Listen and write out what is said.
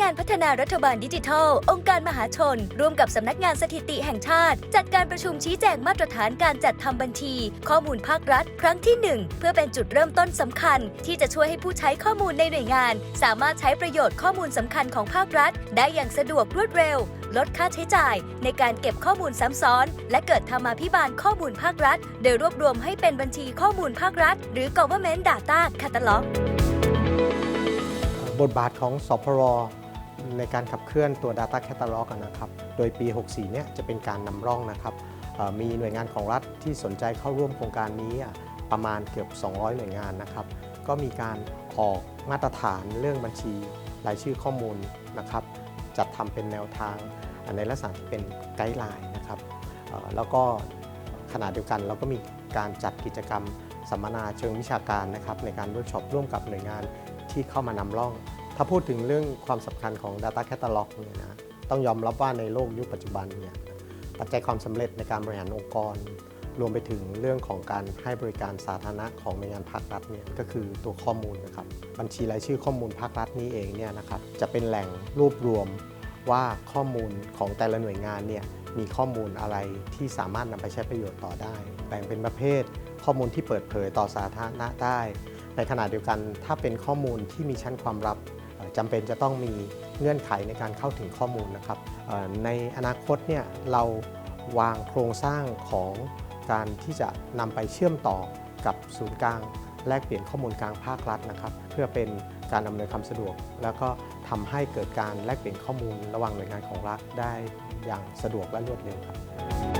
งานพัฒนารัฐบาลดิจิทัล องค์การมหาชน ร่วมกับสำนักงานสถิติแห่งชาติ จัดการประชุมชี้แจงมาตรฐานการจัดทำบัญชี ข้อมูลภาครัฐ ครั้งที่ 1 เพื่อเป็นจุดเริ่มต้นสำคัญ ที่จะช่วยให้ผู้ใช้ข้อมูลในหน่วยงาน สามารถใช้ประโยชน์ข้อมูลสำคัญของภาครัฐ ได้อย่างสะดวกรวดเร็ว ลดค่าใช้จ่าย ในการเก็บข้อมูลซ้ำซ้อน และเกิดธรรมาภิบาลข้อมูลภาครัฐ โดยรวบรวมให้เป็นบัญชีข้อมูลภาครัฐ หรือ Government Data Catalog บทบาทของสพร ในการขับเคลื่อนตัว Data Catalog อะนะครับ โดยปี 64 เนี่ยจะเป็นการนำร่องนะครับมีหน่วยงานของรัฐที่สนใจเข้าร่วมโครงการนี้ประมาณเกือบ 200 หน่วยงานนะครับ ก็มีการออกมาตรฐานเรื่องบัญชีรายชื่อข้อมูลนะครับ จัดทำเป็นแนวทางในลักษณะที่เป็นไกด์ไลน์นะครับแล้วก็ขณะเดียวกันเราก็มีการจัดกิจกรรมสัมมนาเชิงวิชาการนะครับในการเวิร์กช็อปร่วมกับหน่วยงานที่เข้ามานำร่อง ถ้าพูดถึงเรื่องความสำคัญของ Data Catalog เนี่ยนะต้องยอมรับว่าในโลกยุคปัจจุบันเนี่ยปัจจัยความสำเร็จในการบริหารองค์กร รวมไปถึงเรื่องของการให้บริการสาธารณะของหน่วยงานภาครัฐเนี่ยก็คือตัวข้อมูลนะครับบัญชีรายชื่อข้อมูลภาครัฐนี้เองเนี่ยนะครับจะเป็นแหล่งรวบรวมว่าข้อมูลของแต่ละหน่วยงานเนี่ยมีข้อมูลอะไรที่สามารถนำไปใช้ประโยชน์ต่อได้ แบ่งเป็นประเภทข้อมูลที่เปิดเผยต่อสาธารณะได้ ในขณะเดียวกันถ้าเป็นข้อมูลที่มีชั้นความลับ จำเป็นจะต้องมีเงื่อนไขในการเข้าถึงข้อมูลนะครับในอนาคตเนี่ยเราวางโครงสร้างของการที่จะนำไปเชื่อมต่อกับศูนย์กลาง แลกเปลี่ยนข้อมูลกลางภาครัฐนะครับ เพื่อเป็นการอำนวยความสะดวก แล้วก็ทำให้เกิดการแลกเปลี่ยนข้อมูลระหว่างหน่วยงานของรัฐได้อย่างสะดวกและรวดเร็วครับ